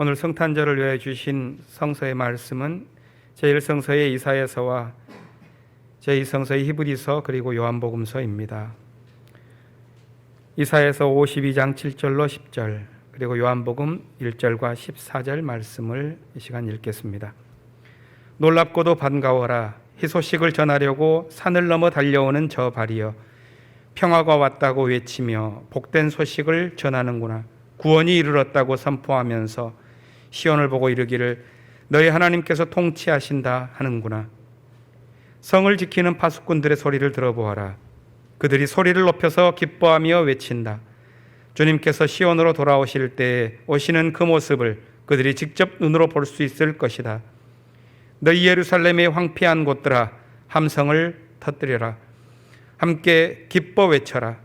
오늘 성탄절을 위해 주신 성서의 말씀은 제1성서의 이사야서와 제2성서의 히브리서 그리고 요한복음서입니다. 이사야서 52장 7절로 10절 그리고 요한복음 1절과 14절 말씀을 이 시간 읽겠습니다. 놀랍고도 반가워라 희소식을 전하려고 산을 넘어 달려오는 저 발이여 평화가 왔다고 외치며 복된 소식을 전하는구나 구원이 이르렀다고 선포하면서 시온을 보고 이르기를 너희 하나님께서 통치하신다 하는구나. 성을 지키는 파수꾼들의 소리를 들어보아라. 그들이 소리를 높여서 기뻐하며 외친다. 주님께서 시온으로 돌아오실 때에 오시는 그 모습을 그들이 직접 눈으로 볼 수 있을 것이다. 너희 예루살렘의 황폐한 곳들아 함성을 터뜨려라. 함께 기뻐 외쳐라.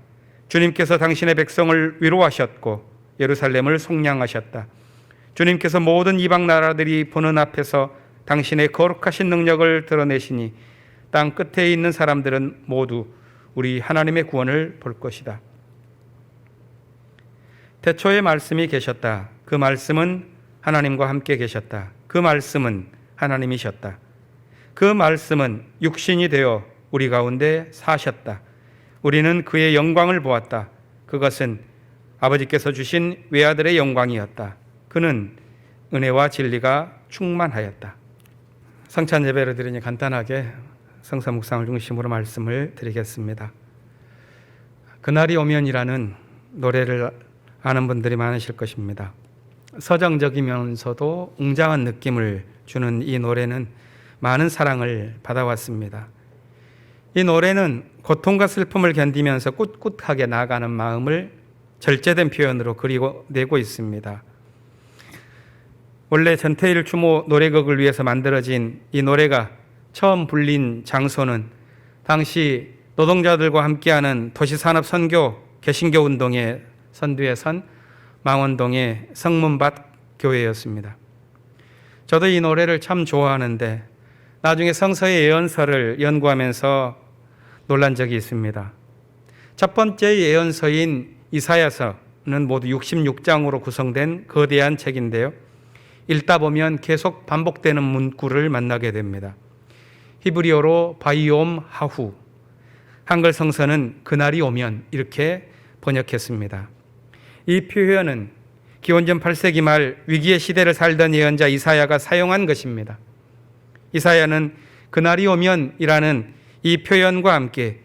주님께서 당신의 백성을 위로하셨고 예루살렘을 속량하셨다 주님께서 모든 이방 나라들이 보는 앞에서 당신의 거룩하신 능력을 드러내시니 땅 끝에 있는 사람들은 모두 우리 하나님의 구원을 볼 것이다. 태초에 말씀이 계셨다. 그 말씀은 하나님과 함께 계셨다. 그 말씀은 하나님이셨다. 그 말씀은 육신이 되어 우리 가운데 사셨다. 우리는 그의 영광을 보았다. 그것은 아버지께서 주신 외아들의 영광이었다. 그는 은혜와 진리가 충만하였다. 성찬 예배를 드리니 간단하게 성사 묵상을 중심으로 말씀을 드리겠습니다. 그날이 오면이라는 노래를 아는 분들이 많으실 것입니다. 서정적이면서도 웅장한 느낌을 주는 이 노래는 많은 사랑을 받아왔습니다. 이 노래는 고통과 슬픔을 견디면서 꿋꿋하게 나가는 마음을 절제된 표현으로 그리내고 있습니다. 원래 전태일 추모 노래극을 위해서 만들어진 이 노래가 처음 불린 장소는 당시 노동자들과 함께하는 도시산업 선교 개신교 운동의 선두에 선 망원동의 성문밭 교회였습니다. 저도 이 노래를 참 좋아하는데 나중에 성서의 예언서를 연구하면서 놀란 적이 있습니다. 첫 번째 예언서인 이사야서는 모두 66장으로 구성된 거대한 책인데요. 읽다 보면 계속 반복되는 문구를 만나게 됩니다. 히브리어로 바이옴 하후, 한글 성서는 그날이 오면 이렇게 번역했습니다. 이 표현은 기원전 8세기 말 위기의 시대를 살던 예언자 이사야가 사용한 것입니다. 이사야는 그날이 오면이라는 이 표현과 함께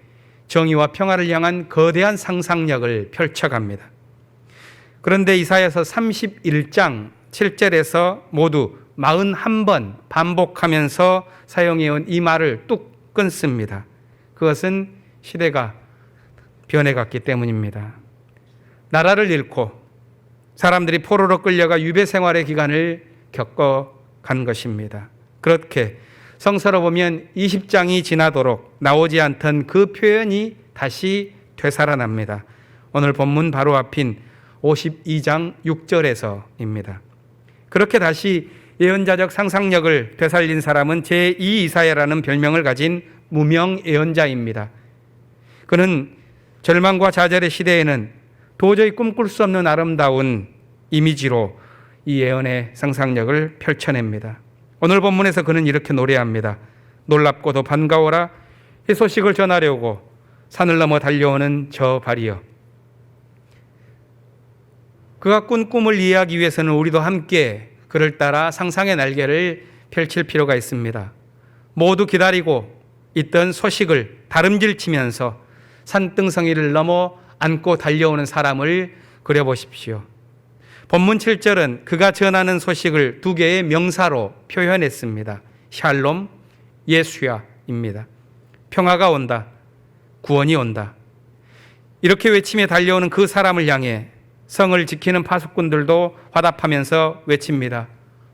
정의와 평화를 향한 거대한 상상력을 펼쳐갑니다. 그런데 이사야서 31장 7절에서 모두 41번 반복하면서 사용해온 이 말을 뚝 끊습니다. 그것은 시대가 변해갔기 때문입니다. 나라를 잃고 사람들이 포로로 끌려가 유배 생활의 기간을 겪어 간 것입니다. 그렇게 성서로 보면 20장이 지나도록 나오지 않던 그 표현이 다시 되살아납니다. 오늘 본문 바로 앞인 52장 6절에서입니다. 그렇게 다시 예언자적 상상력을 되살린 사람은 제2 이사야라는 별명을 가진 무명 예언자입니다. 그는 절망과 좌절의 시대에는 도저히 꿈꿀 수 없는 아름다운 이미지로 이 예언의 상상력을 펼쳐냅니다. 오늘 본문에서 그는 이렇게 노래합니다. 놀랍고도 반가워라 이 소식을 전하려고 산을 넘어 달려오는 저 발이여. 그가 꾼 꿈을 이해하기 위해서는 우리도 함께 그를 따라 상상의 날개를 펼칠 필요가 있습니다. 모두 기다리고 있던 소식을 다름질치면서 산등성이를 넘어 안고 달려오는 사람을 그려보십시오. 본문 7절은 그가 전하는 소식을 두 개의 명사로 표현했습니다. 샬롬, 예수야입니다. 평화가 온다. 구원이 온다. 이렇게 외치며 달려오는 그 사람을 향해 성을 지키는 파수꾼들도 화답하면서 외칩니다.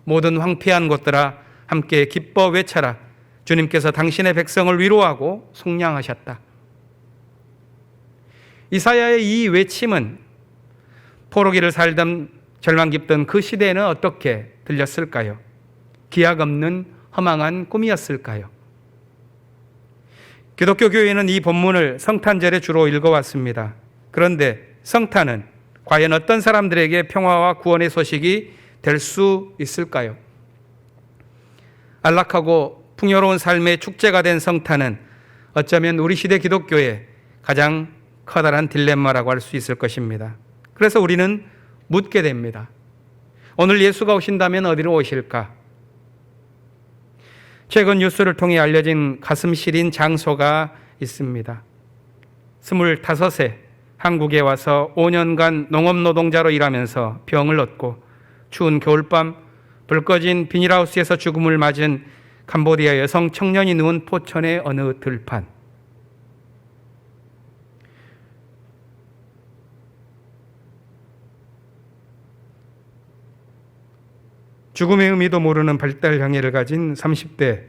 모든 황폐한 곳들아 함께 기뻐 외쳐라. 주님께서 당신의 백성을 위로하고 속량하셨다. 이사야의 이 외침은 포로기를 살던 절망 깊던 그 시대에는 어떻게 들렸을까요? 기약 없는 허망한 꿈이었을까요? 기독교 교회는 이 본문을 성탄절에 주로 읽어왔습니다. 그런데 성탄은 과연 어떤 사람들에게 평화와 구원의 소식이 될 수 있을까요? 안락하고 풍요로운 삶의 축제가 된 성탄은 어쩌면 우리 시대 기독교의 가장 커다란 딜레마라고 할 수 있을 것입니다. 그래서 우리는 묻게 됩니다. 오늘 예수가 오신다면 어디로 오실까? 최근 뉴스를 통해 알려진 가슴 시린 장소가 있습니다. 25세 한국에 와서 5년간 농업 노동자로 일하면서 병을 얻고 추운 겨울밤 불 꺼진 비닐하우스에서 죽음을 맞은 캄보디아 여성 청년이 누운 포천의 어느 들판. 죽음의 의미도 모르는 발달 장애를 가진 30대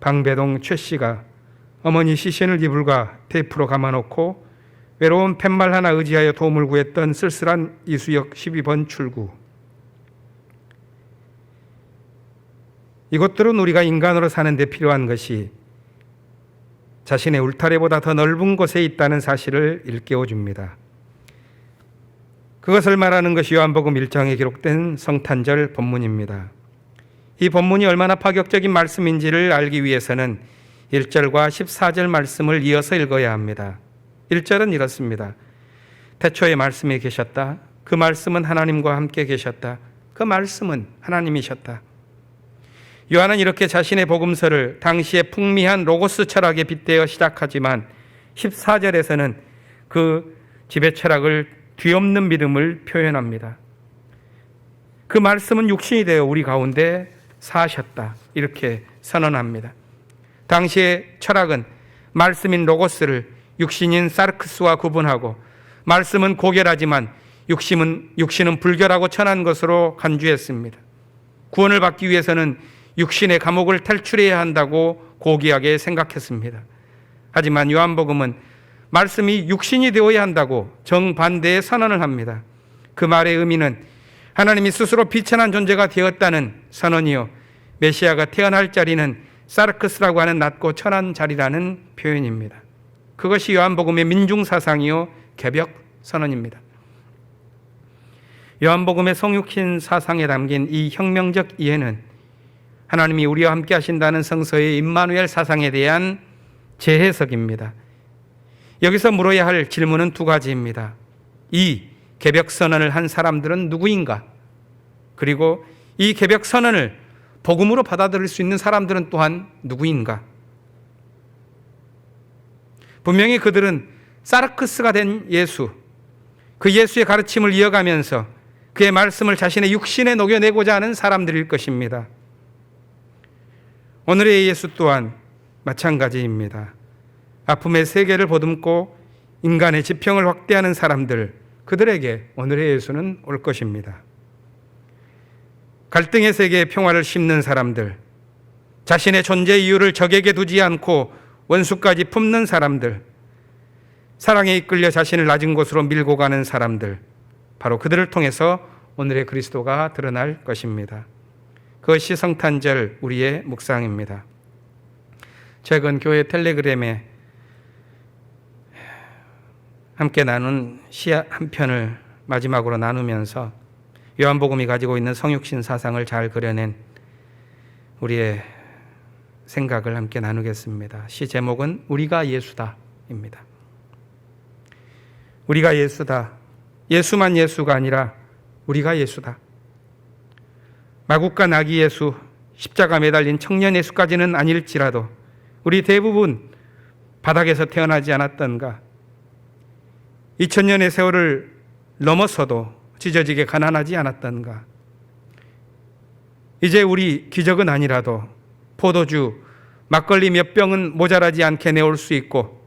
방배동 최 씨가 어머니 시신을 이불과 테이프로 감아놓고 외로운 팻말 하나 의지하여 도움을 구했던 쓸쓸한 이수역 12번 출구. 이것들은 우리가 인간으로 사는데 필요한 것이 자신의 울타리보다 더 넓은 곳에 있다는 사실을 일깨워 줍니다. 그것을 말하는 것이 요한복음 1장에 기록된 성탄절 본문입니다. 이 본문이 얼마나 파격적인 말씀인지를 알기 위해서는 1절과 14절 말씀을 이어서 읽어야 합니다. 1절은 이렇습니다. 태초에 말씀이 계셨다. 그 말씀은 하나님과 함께 계셨다. 그 말씀은 하나님이셨다. 요한은 이렇게 자신의 복음서를 당시의 풍미한 로고스 철학에 빗대어 시작하지만 14절에서는 그 지배 철학을 뒤엎는 믿음을 표현합니다. 그 말씀은 육신이 되어 우리 가운데 사셨다. 이렇게 선언합니다. 당시의 철학은 말씀인 로고스를 육신인 사르크스와 구분하고 말씀은 고결하지만 육신은, 육신은 불결하고 천한 것으로 간주했습니다. 구원을 받기 위해서는 육신의 감옥을 탈출해야 한다고 고귀하게 생각했습니다. 하지만 요한복음은 말씀이 육신이 되어야 한다고 정반대의 선언을 합니다. 그 말의 의미는 하나님이 스스로 비천한 존재가 되었다는 선언이요. 메시아가 태어날 자리는 사르크스라고 하는 낮고 천한 자리라는 표현입니다. 그것이 요한복음의 민중 사상이요 개벽 선언입니다. 요한복음의 성육신 사상에 담긴 이 혁명적 이해는 하나님이 우리와 함께 하신다는 성서의 임마누엘 사상에 대한 재해석입니다. 여기서 물어야 할 질문은 두 가지입니다. 이 개벽 선언을 한 사람들은 누구인가? 그리고 이 개벽 선언을 복음으로 받아들일 수 있는 사람들은 또한 누구인가? 분명히 그들은 사르크스가 된 예수, 그 예수의 가르침을 이어가면서 그의 말씀을 자신의 육신에 녹여내고자 하는 사람들일 것입니다. 오늘의 예수 또한 마찬가지입니다. 아픔의 세계를 보듬고 인간의 지평을 확대하는 사람들, 그들에게 오늘의 예수는 올 것입니다. 갈등의 세계에 평화를 심는 사람들, 자신의 존재 이유를 적에게 두지 않고 원수까지 품는 사람들, 사랑에 이끌려 자신을 낮은 곳으로 밀고 가는 사람들, 바로 그들을 통해서 오늘의 그리스도가 드러날 것입니다. 그것이 성탄절 우리의 묵상입니다. 최근 교회 텔레그램에 함께 나눈 시 한 편을 마지막으로 나누면서 요한복음이 가지고 있는 성육신 사상을 잘 그려낸 우리의 생각을 함께 나누겠습니다. 시 제목은 우리가 예수다입니다. 우리가 예수다. 예수만 예수가 아니라 우리가 예수다. 마국간 아기 예수, 십자가 매달린 청년 예수까지는 아닐지라도 우리 대부분 바닥에서 태어나지 않았던가 2000년의 세월을 넘어서도 찢어지게 가난하지 않았던가 이제 우리 기적은 아니라도 포도주, 막걸리 몇 병은 모자라지 않게 내올 수 있고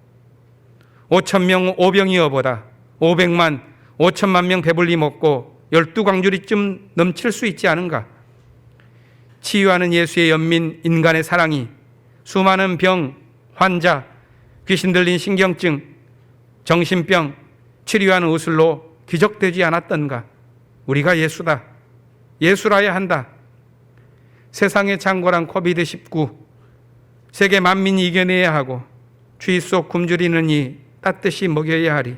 5천 명 오병이어보다 500만, 5천만 명 배불리 먹고 12광주리쯤 넘칠 수 있지 않은가 치유하는 예수의 연민 인간의 사랑이 수많은 병, 환자, 귀신 들린 신경증, 정신병 치료하는 의술로 기적되지 않았던가? 우리가 예수다. 예수라야 한다. 세상의 창궐한 코비드19 세계 만민이 이겨내야 하고 주의 속 굶주리는 이 따뜻이 먹여야 하리.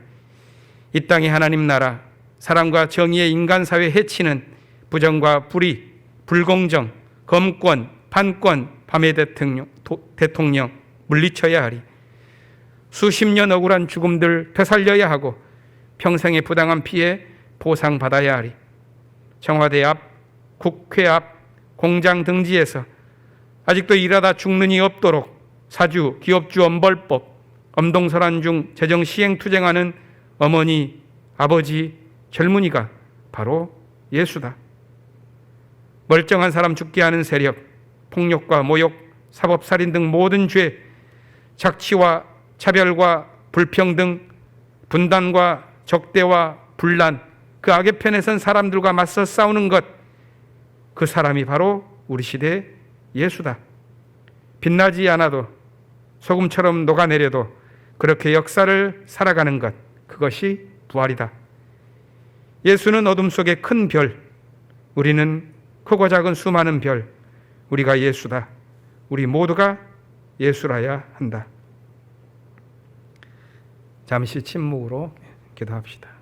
이 땅의 하나님 나라 사랑과 정의의 인간 사회 해치는 부정과 불의, 불공정, 검권, 판권, 밤의 대통령, 도- 대통령 물리쳐야 하리. 수십 년 억울한 죽음들 되살려야 하고 평생의 부당한 피해 보상받아야 하리. 청와대 앞, 국회 앞, 공장 등지에서 아직도 일하다 죽는 이 없도록 사주, 기업주 엄벌법, 엄동설한 중 재정 시행 투쟁하는 어머니, 아버지, 젊은이가 바로 예수다. 멀쩡한 사람 죽게 하는 세력, 폭력과 모욕, 사법살인 등 모든 죄, 착취와 차별과 불평등, 분단과 적대와 분란, 그 악의 편에 선 사람들과 맞서 싸우는 것, 그 사람이 바로 우리 시대 예수다. 빛나지 않아도 소금처럼 녹아내려도 그렇게 역사를 살아가는 것, 그것이 부활이다. 예수는 어둠 속의 큰 별, 우리는 크고 작은 수많은 별, 우리가 예수다. 우리 모두가 예수라야 한다. 잠시 침묵으로 기도합시다.